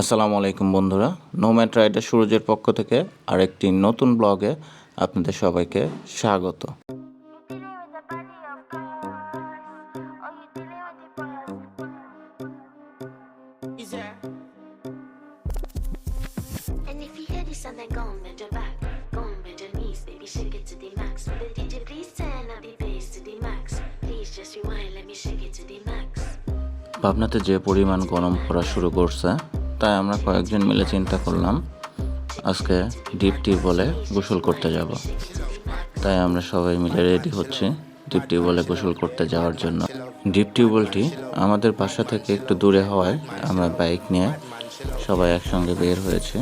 আসসালামু আলাইকুম বন্ধুরা নোম্যাট রাইডার সূরজের পক্ষ থেকে আরেকটি নতুন ব্লগে আপনাদের সবাইকে স্বাগত। ভাবনাতে যে পরিমাণ গরম পড়া শুরু করছে তাই আমরা কয়েকজন মিলে চিন্তা করলাম, আজকে ডিপ টিউবওয়েলে গোসল করতে যাব। তাই আমরা সবাই মিলে রেডি হচ্ছি ডিপ টিউবওয়েলে গোসল করতে যাওয়ার জন্য। ডিপ টিউবওয়েলটি আমাদের বাসা থেকে একটু দূরে হওয়ায় আমরা বাইক নিয়ে সবাই একসঙ্গে বের হয়েছে।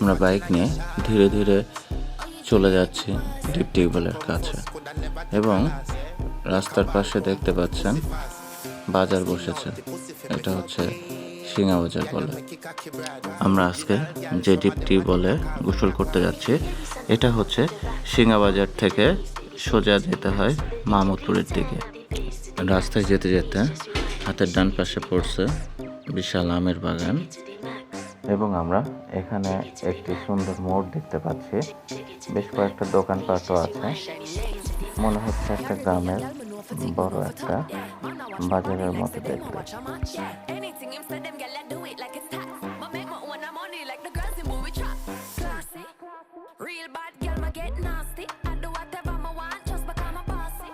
আমরা বাইক নিয়ে ধীরে ধীরে চলে যাচ্ছি ডিপ টিউবওয়েলের কাছে। এবং রাস্তার পাশে দেখতে পাচ্ছেন বাজার বসেছে। এটা হচ্ছে সিঙ্গা বাজার বলে। আমরা আজকে যে ডিপটি বলে গোসল করতে যাচ্ছি, এটা হচ্ছে সিঙ্গা বাজার থেকে সোজা যেতে হয় মাহমুদপুরের দিকে। রাস্তায় যেতে যেতে হাতের ডান পাশে পড়ছে বিশাল আমের বাগান এবং আমরা এখানে একটি সুন্দর মোড় দেখতে পাচ্ছি। বেশ কয়েকটা দোকানপাটও আছে। মনে হচ্ছে একটা গ্রামের বড় একটা বাজারের মতো দেখতে। Real bad girl ma get nasty. I do whatever ma want just because I'm bossy.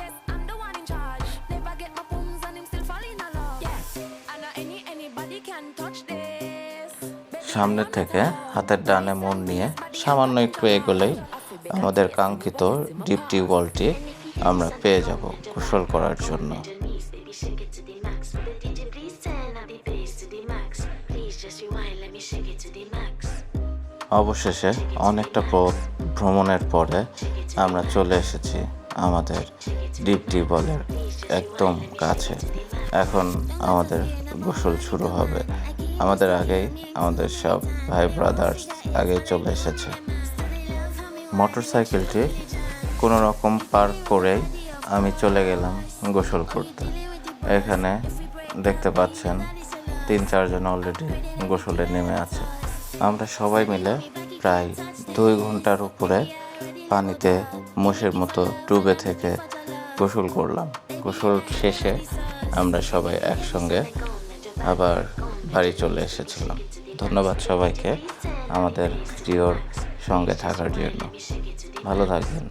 Yes, I'm the one in charge. Never get my phones and him still fall in love. Yes, I know any anybody can touch this. সামনের থেকে হাতের ডানে মন নিয়ে সামান্য একটু এগোলেই আমাদের কাঙ্ক্ষিত ডিপ টিউবওয়েলটি আমরা পেয়ে যাব গোসল করার জন্য অবশেষে অনেকটা পথ ভ্রমণের পরে আমরা চলে এসেছি আমাদের ডিপ টিউবওয়েলের একদম কাছে। এখন আমাদের গোসল শুরু হবে। আমাদের আগেই আমাদের সব ভাই ব্রাদার্স আগেই চলে এসেছে। মোটর সাইকেলটি কোনো রকম পার্ক করেই আমি চলে গেলাম গোসল করতে। এখানে দেখতে পাচ্ছেন তিন চারজন অলরেডি গোসলে নেমে আছে। আমরা সবাই মিলে প্রায় দুই ঘণ্টার উপরে পানিতে মোষের মতো ডুবে থেকে গোসল করলাম। গোসল শেষে আমরা সবাই একসঙ্গে আবার বাড়ি চলে এসেছিলাম। ধন্যবাদ সবাইকে আমাদের প্রিয়র সঙ্গে থাকার জন্য। ভালো থাকবেন।